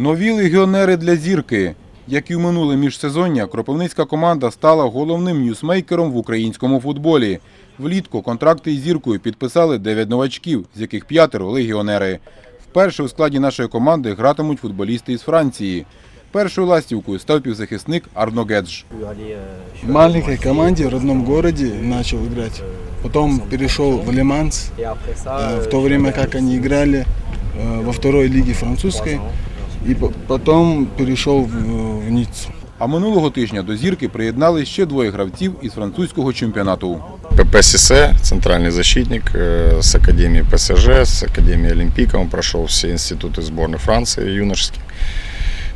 Нові легіонери для зірки. Як і в минуле міжсезоння, кропивницька команда стала головним ньюсмейкером в українському футболі. Влітку контракти із зіркою підписали 9 новачків, з яких п'ятеро легіонери. Вперше у складі нашої команди гратимуть футболісти із Франції. Першою ластівкою став півзахисник Арно Гедж. В маленькой команде в родном городе начал играть. Потом перешел в Лиманс, э, в то время как они играли э, во второй лиге французской И по- потом перешел в, в Ниццу. А минулого тижня до зірки приєднали ще двоє гравців із французького чемпіонату. ПП Сисе, центральный защитник э, с Академии ПСЖ, с Академии Олимпика. Он прошел все институты сборной Франции юношеские.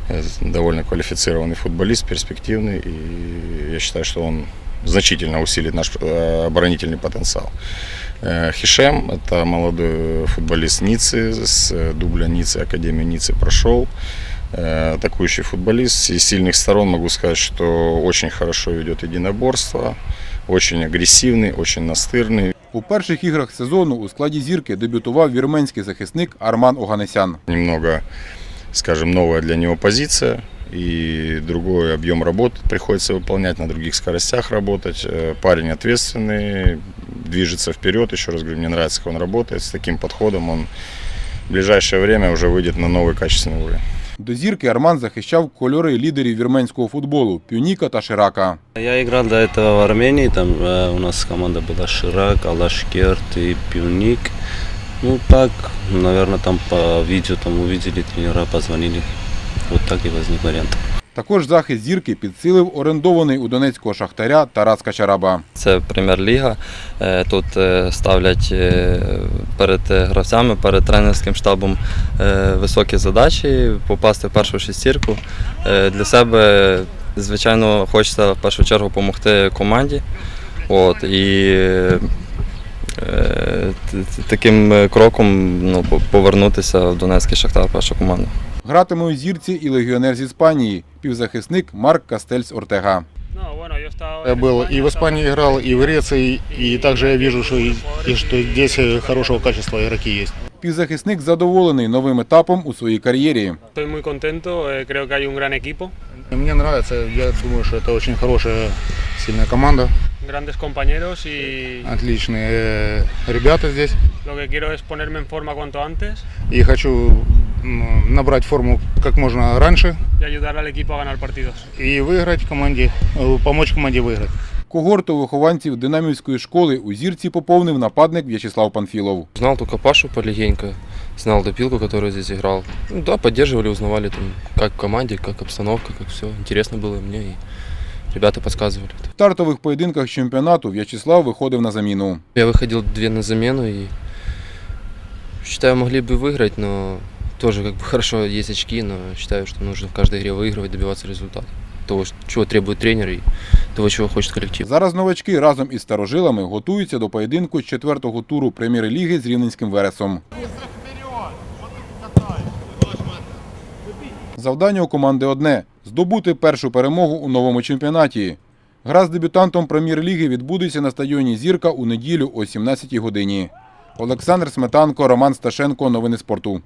Э, Довольно квалифицированный футболист, перспективный. И я считаю, что он значительно усилит наш э, оборонительный потенциал. Э, Хишем – это молодой футболист Ниццы, с э, дубля Ниццы, Академию Ниццы прошел. Э, Атакующий футболист. Из сильных сторон могу сказать, что очень хорошо ведет единоборство, очень агрессивный, очень настырный. У перших іграх сезону у складі зірки дебютував вірменський захисник Арман Оганесян. Немного, скажем, новая для него позиция и другой объем работы приходится выполнять, на других скоростях работать. Э, Парень ответственный, движется вперед, еще раз говорю, мне нравится, как он работает. С таким подходом он в ближайшее время уже выйдет на новый качественный уровень. До зірки Арман захищав кольори лідерів вірменського футболу Пюніка та Ширака. Я играл до этого в Армении, там э, у нас команда была Ширак, Алашкерт и Пивник. Ну так, наверное, там по видео там увидели тренера, позвонили. Вот так и возник вариант. Також захист зірки підсилив орендований у Донецького шахтаря Тарас Качараба. Це прем'єр-ліга. Е, Тут е, ставлять е, перед гравцями, перед тренерським штабом високі задачі, попасти в першу шестірку. Для себе, звичайно, хочеться в першу чергу допомогти команді. От, і таким кроком ну, повернутися в Донецький Шахтар, першу команду. Гратиме у зірці і легіонер з Іспанії, півзахисник Марк Кастельс Ортега. Я был и в Испании играл, и в Греции, и также я вижу, что, и, и что здесь э, хорошего качества игроки есть. Півзахисник задоволений новим етапом у своїй кар'єрі. Estoy muy contento, eh, creo que hay un gran equipo, И Мне нравится, я думаю, что это очень хорошая, сильная команда, grandes compañeros y отличные э, ребята здесь. lo que quiero es ponerme en forma cuanto antes И хочу м, набрать форму как можно раньше y ayudar al equipo a ganar partidos. и выиграть команде, э, помочь команде выиграть. Когорту вихованців динамівської школи у зірці поповнив нападник В'ячеслав Панфілов. Знал только Пашу полегенько, знал Допилку, который здесь играл. Ну да, поддерживали, узнавали там, как в команде, как обстановка, как все. Интересно было мне и ребята подсказывали. В стартових поєдинках чемпіонату В'ячеслав виходив на заміну. Я выходил две на замену и считаю, могли бы выиграть, но тоже как бы хорошо есть очки, но считаю, что нужно в каждой игре выигрывать, добиваться результата. Того, чего требует тренер и того, чего хочет коллектив. Зараз новачки разом із старожилами готуються до поєдинку з четвертого туру прем'єр-ліги з Рівненським Вересом. Завдання у команди одне здобути першу перемогу у новому чемпіонаті. Гра з дебютантом прем'єр-ліги відбудеться на стадіоні Зірка у неділю о 17 годині. Олександр Сметанко, Роман Сташенко. Новини спорту.